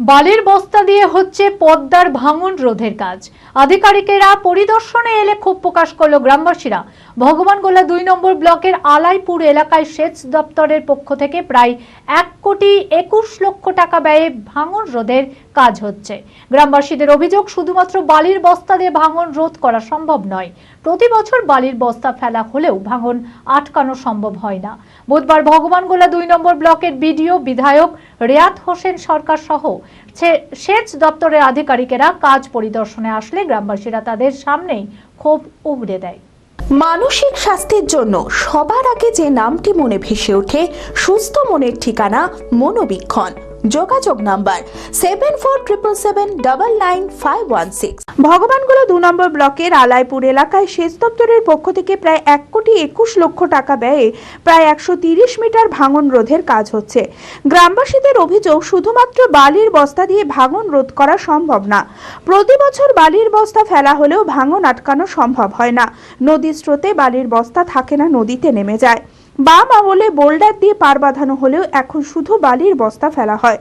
বালির বস্তা দিয়ে হচ্ছে পদ্মার ভাঙন রোধের কাজ। আধিকারিকেরা পরিদর্শনে এলে ক্ষোভ প্রকাশ করল গ্রামবাসীরা। ভগবানগোলা দুই নম্বর ব্লকের আলাইপুর এলাকায় সেচ দপ্তরের পক্ষ থেকে প্রায় এক কোটি একুশ লক্ষ টাকা ব্যয়ে ভাঙন রোধের কাজ হচ্ছে। গ্রামবাসীদের অভিযোগ, শুধুমাত্র বালির বস্তা দিয়ে ভাঙন রোধ করা সম্ভব নয়। প্রতি বছর বালির বস্তা ফেলা হলেও ভাঙন আটকানো সম্ভব হয় না। বুধবার ভগবানগোলা দুই নম্বর ব্লকের বিডিও বিধায়ক রেয়াত হোসেন সরকার সহ সেচ দপ্তরের আধিকারিকেরা কাজ পরিদর্শনে আসলে গ্রামবাসীরা তাদের সামনেই ক্ষোভ উগড়ে দেয়। মানসিক স্বাস্থ্যের জন্য সবার আগে যে নামটি মনে ভেসে ওঠে, সুস্থ মনের ঠিকানা মনোবীক্ষণ। যোগাযোগ number seven four triple seven double nine five one six ভগবানগুলো দু নম্বর ব্লকের আলাইপুর এলাকায় সেচ দপ্তরের পক্ষ থেকে প্রায় এক কোটি একুশ লক্ষ টাকা ব্যয়ে প্রায় একশো তিরিশ মিটার ভাঙন রোধের কাজ হচ্ছে। গ্রামবাসীদের অভিযোগ, শুধুমাত্র বালির বস্তা দিয়ে ভাঙন রোধ করা সম্ভব না। প্রতি বছর বালির বস্তা ফেলা হলেও ভাঙন আটকানো সম্ভব হয় না। নদীর স্রোতে বালির বস্তা থাকে না, নদীতে নেমে যায়। বাম আমলে বোল্ডার দিয়ে পার বাঁধানো হলেও এখন শুধু বালির বস্তা ফেলা হয়।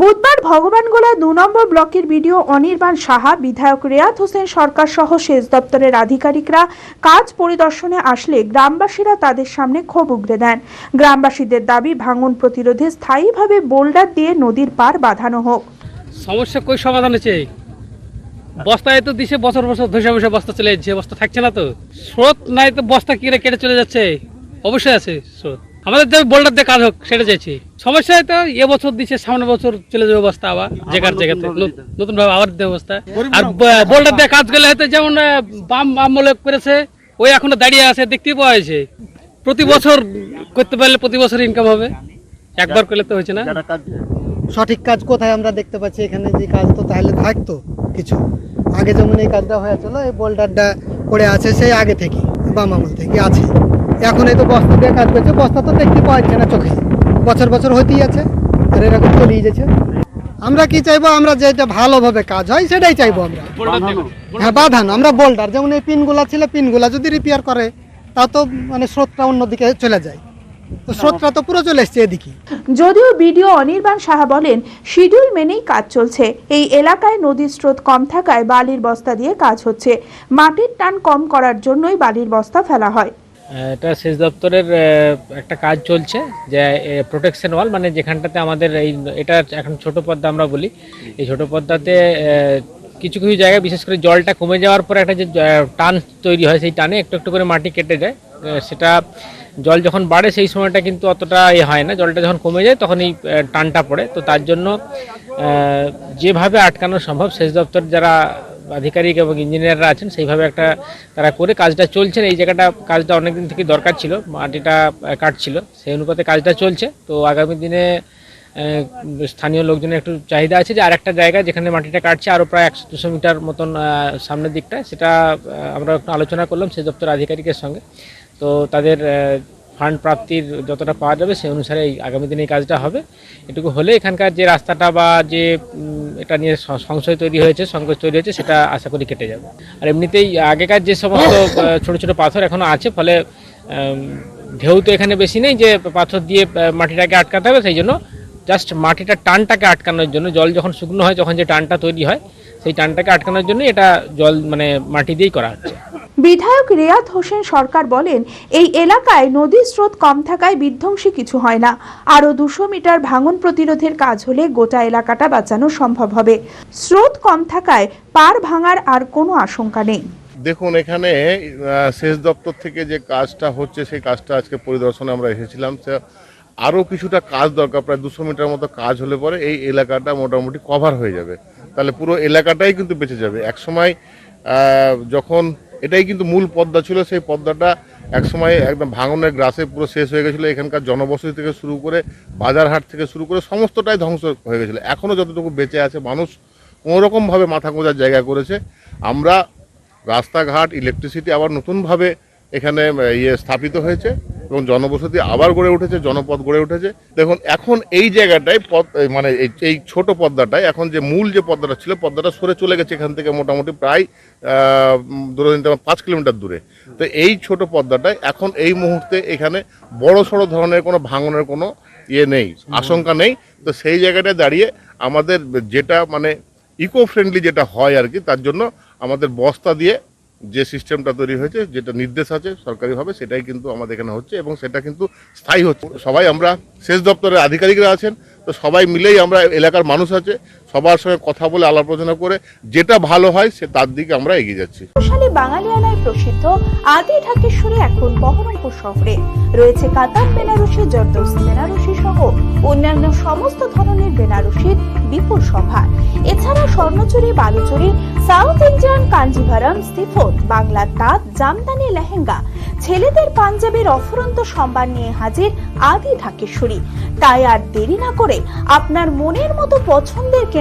বুধবার ভগবানগোলা দু নম্বর ব্লকের বিডিও অনির্বাণ সাহা, বিধায়ক রেয়াত হোসেন সরকার সহ সেচ দপ্তরের আধিকারিকরা কাজ পরিদর্শনে আসলে গ্রামবাসীরা তাদের সামনে ক্ষোভ উগড়ে দেন। গ্রামবাসীদের দাবি, ভাঙন প্রতিরোধে স্থায়ীভাবে বোল্ডার দিয়ে নদীর পার বাঁধানো হোক। সমস্যা কই সমাধান হচ্ছে বস্তায় তো দিছে বছর বছর ধসে বসে বস্তা চলে যাচ্ছে, বস্তা থাকছে না তো। স্রোত নাই তো বস্তা কিনে কেটে চলে যাচ্ছে? অবশ্যই আছে স্রোত আমাদের যে বোল্ডার দিয়ে কাজ হোক সেটা চাইছি। সমস্যা তো এ বছর দিচ্ছে সামনে বছর চলে যাবে অবস্থা আবার জায়গার জায়গাতে নতুন ভাবে আবার দেবে বস্তা আর বোল্ডার দিয়ে কাজ করলে হয়তো যেমন বাম আমলে করেছে ওই এখনও দাঁড়িয়ে আছে দেখতেই পাওয়া যাচ্ছে। প্রতি বছর করতে পারলে প্রতি বছর ইনকাম হবে। একবার করলে তো হয়েছে না। সঠিক কাজ কোথায় আমরা দেখতে পাচ্ছি এখানে যে কাজ তো তাহলে থাকতো কিছু। আগে যেমন এই কাজটা হয়েছিল এই বোল্ডারটা পড়ে আছে সেই আগে থেকে বাম আমল থেকে আছে। এখন এই তো বস্তা দিয়ে কাজ করছে, বস্তা তো দেখতে পাওয়া যাচ্ছে না চোখে। বছর বছর হইতেই আছে, আর এরকম চলেই যাচ্ছে। আমরা কি চাইব? আমরা যেটা ভালোভাবে কাজ হয়, সেটাই চাইব আমরা। হ্যাঁ বাঁধানো। আমরা বোল্ডার যেমন এই পিনগুলা ছিল, পিনগুলা যদি রিপেয়ার করে, তা তো মানে স্রোতটা অন্যদিকে চলে যায়। তো স্রোতটা তো পুরো চলে এসছে এদিকে। যদিও বিডিও অনির্বাণ সাহা বলেন, শিডিউল মেনেই কাজ চলছে। এই এলাকায় নদীর স্রোত কম থাকায় বালির বস্তা দিয়ে কাজ হচ্ছে। মাটির টান কম করার জন্যই বালির বস্তা ফেলা হয়। এটা সেচ দপ্তরের একটা কাজ চলছে যে প্রোটেকশন ওয়াল মানে যেখানটাতে আমাদের এই, এটা এখন ছোট পদ্মা আমরা বলি। এই ছোট পদ্মাতে কিছু কিছু জায়গায় বিশেষ করে জলটা কমে যাওয়ার পরে একটা যে টান তৈরি হয় সেই টানে একটু একটু করে মাটি কেটে যায়। সেটা জল যখন বাড়ে সেই সময়টা কিন্তু অতটা এ হয় না। জলটা যখন কমে যায় তখন এই টানটা পড়ে। তো তার জন্য যেভাবে আটকানো সম্ভব, সেচ দপ্তর যারা আধিকারিক এবং ইঞ্জিনিয়াররা আছেন, সেইভাবে একটা তারা করে কাজটা চলছে এই জায়গাটা কাজটা অনেকদিন থেকে দরকার ছিল, মাটিটা কাটছিল, সেই অনুপাতে কাজটা চলছে। তো আগামী দিনে স্থানীয় লোকজনের একটু চাহিদা আছে যে আর একটা জায়গা যেখানে মাটিটা কাটছে আরও প্রায় একশো দুশো মিটার মতন সামনের দিকটা সেটা আমরা একটু আলোচনা করলাম সেই দপ্তর আধিকারিকের সঙ্গে। তো তাদের ফান্ড প্রাপ্তির যতটা পাওয়া যাবে সেই অনুসারে এই আগামী দিনে এই কাজটা হবে। এটুকু হলে এখানকার যে রাস্তাটা বা যে এটা নিয়ে সংশয় তৈরি হয়েছে সংকোচ তৈরি হয়েছে সেটা আশা করি কেটে যাবে। আর এমনিতেই আগেকার যে সমস্ত ছোট ছোট পাথর এখনও আছে ফলে ঢেউ তো এখানে বেশি নেই যে পাথর দিয়ে মাটিটাকে আটকাতে হবে সেই জন্য জাস্ট মাটিটা টানটাকে আটকানোর জন্য জল যখন শুকনো হয় যখন যে টানটা তৈরি হয় সেই টানটাকে আটকানোর জন্য এটা জল মানে মাটি দিয়েই করা হচ্ছে। বিধায়ক রেয়াত হোসেন সরকার বলেন, এই এলাকায় নদীর স্রোত কম থাকায় বিধ্বংসী কিছু হয় না। আরও দুশো মিটার ভাঙন প্রতিরোধের কাজ হলে গোটা এলাকাটা বাঁচানো সম্ভব হবে। স্রোত কম থাকায় পার ভাঙার আর কোনো আশঙ্কা নেই। দেখুন, এখানে সেচ দপ্তর থেকে যে কাজটা হচ্ছে, সেই কাজটা আজকে পরিদর্শনে আমরা এসেছিলাম। আরও কিছুটা কাজ দরকার, প্রায় দুশো মিটার মতো কাজ হলে পরে এই এলাকাটা মোটামুটি কভার হয়ে যাবে। তাহলে পুরো এলাকাটাই কিন্তু বেঁচে যাবে। একসময় যখন এটাই কিন্তু মূল পদ্মা ছিল। সেই পদ্মাটা একসময় একদম ভাঙনের গ্রাসে পুরো শেষ হয়ে গেছিল। এখানকার জনবসতি থেকে শুরু করে বাজারহাট থেকে শুরু করে সমস্তটাই ধ্বংস হয়ে গেছিল। এখনও যতটুকু বেঁচে আছে মানুষ কোনোরকমভাবে মাথা গোঁজার জায়গা করেছে। আমরা রাস্তাঘাট ইলেকট্রিসিটি আবার নতুনভাবে এখানে ইয়ে স্থাপিত হয়েছে। এবং জনবসতি আবার গড়ে উঠেছে জনপদ গড়ে উঠেছে। দেখুন এখন এই জায়গাটায় পদ মানে এই- ছোট পদ্মাটায় এখন যে মূল যে পদ্মাটা ছিল পদ্মাটা সরে চলে গেছে এখান থেকে মোটামুটি প্রায় ধরে নিতে পাঁচ কিলোমিটার দূরে। তো এই ছোট পদ্মাটায় এখন এই মুহূর্তে এখানে বড় সড়ো ধরনের কোনো ভাঙনের কোনো ইয়ে নেই আশঙ্কা নেই। তো সেই জায়গাটায় দাঁড়িয়ে আমাদের যেটা মানে ইকো ফ্রেন্ডলি যেটা হয় আর কি তার জন্য আমাদের বস্তা দিয়ে যে সিস্টেমটা তৈরি হয়েছে, যেটা নির্দেশ আছে সরকারিভাবে, সেটাই কিন্তু আমাদের এখানে হচ্ছে এবং সেটা কিন্তু স্থায়ী হচ্ছে। সবাই আমরা সেচ দপ্তরের আধিকারিকরা আছেন, তো সবাই মিলেই আমরা এলাকার মানুষ আছে। সবার সঙ্গে কথা বলে আলাপ আলোচনা করে যেটা ভালো হয় সে তার দিকে আমরা এগিয়ে যাচ্ছি। সালে বাঙালিয়ানায় প্রসিদ্ধ আদি ঢাকেশ্বরী এখন বহরমপুর শহরে। রয়েছে কাতার, বেনারসি জর্দোস বেনারসি সহ অন্যান্য সমস্ত ধরনের বেনারসির বিপুল সম্ভার এছাড়া Swarnachari, Baluchari, south Indian Kanjivaram chiffon বাংলার তাঁত, জামদানি, লেহেঙ্গা, ছেলেদের পাঞ্জাবের অফুরন্ত সম্ভার নিয়ে হাজির আদি ঢাকেশ্বরী। তাই আর দেরি না করে আপনার মনের মতো পছন্দের